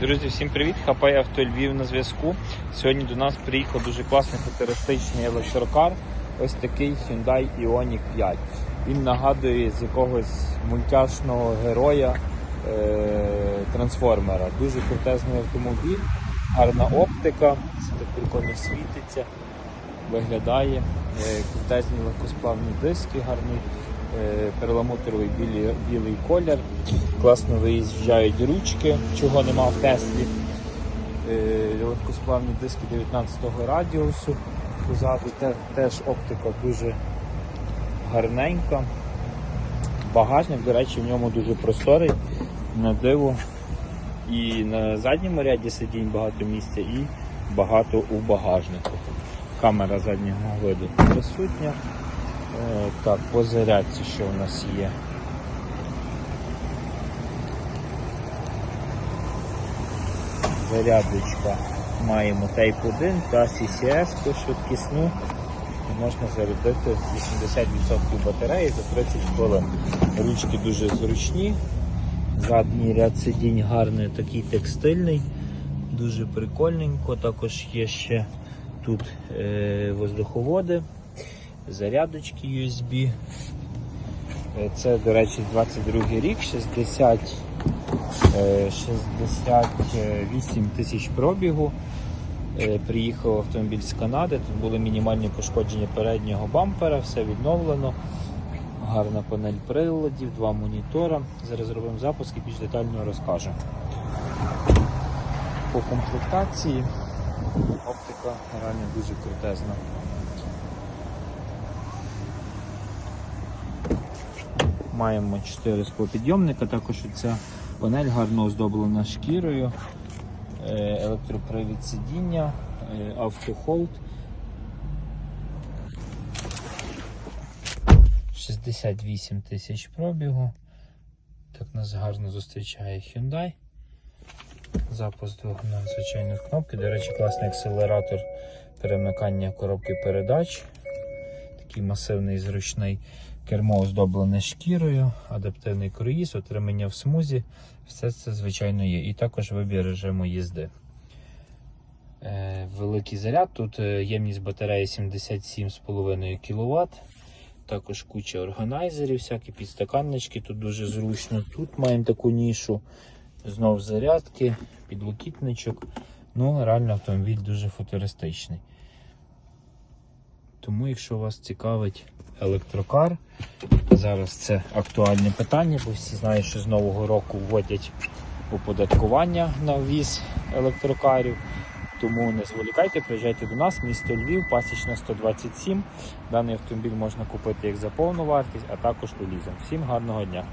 Друзі, всім привіт! Хапай авто Львів на зв'язку. Сьогодні до нас приїхав дуже класний футуристичний електрокар. Ось такий Hyundai Ioniq 5. Він нагадує з якогось мультяшного героя е- трансформера. Дуже крутезний автомобіль, гарна оптика, все так прикольно світиться, виглядає. Е- крутезні легкосплавні диски, гарний перламутровий білий, білий колір. Класно виїжджають ручки, чого нема в Теслі. Е, Легкосплавні диски 19-го радіусу. Позаду теж оптика дуже гарненька. Багажник, до речі, в ньому дуже просторий, на диво. І на задньому ряді сидінь багато місця і багато у багажнику. Камера заднього виду присутня. Е, Так, по зарядці що у нас є. зарядочка. Маємо Type 1 та CCS по швидкісну. Можна зарядити 80% батареї за 30 хвилин. Ручки дуже зручні. Задній ряд сидінь гарний, такий текстильний, дуже прикольненько. Також є ще тут е, воздуховоди, зарядочки USB. Е, Це, до речі, 22 рік, 60 Е, 68 тисяч пробігу. Е, Приїхав автомобіль з Канади. Тут були мінімальні пошкодження переднього бампера, все відновлено. Гарна панель приладів, два монітора. Зараз зробимо запуск і більш детально розкажемо. По комплектації оптика реально дуже крутезна. Маємо 4 склопідйомника, також ця панель гарно оздоблена шкірою, е, електропривід сидіння, е, автохолд. 68 тисяч пробігу. Так нас гарно зустрічає Hyundai. Запуск двигуна, звичайно, кнопки. До речі, класний акселератор перемикання коробки передач. Такий масивний зручний кермо оздоблене шкірою, адаптивний круїз, отримання в смузі. Все це, звичайно, є. І також вибір режиму їзди. Е, великий заряд. Тут е, ємність батареї 77,5 кВт. Також куча органайзерів, всякі підстаканнички, тут дуже зручно. Тут маємо таку нішу. Знов зарядки, підлокітничок. Ну, реально автомобіль дуже футуристичний. Тому, якщо вас цікавить електрокар, зараз це актуальне питання, бо всі знають, що з нового року вводять оподаткування на ввіз електрокарів. Тому не зволікайте, приїжджайте до нас, місто Львів, пасічна 127. Даний автомобіль можна купити як за повну вартість, а також у лізинг. Всім гарного дня!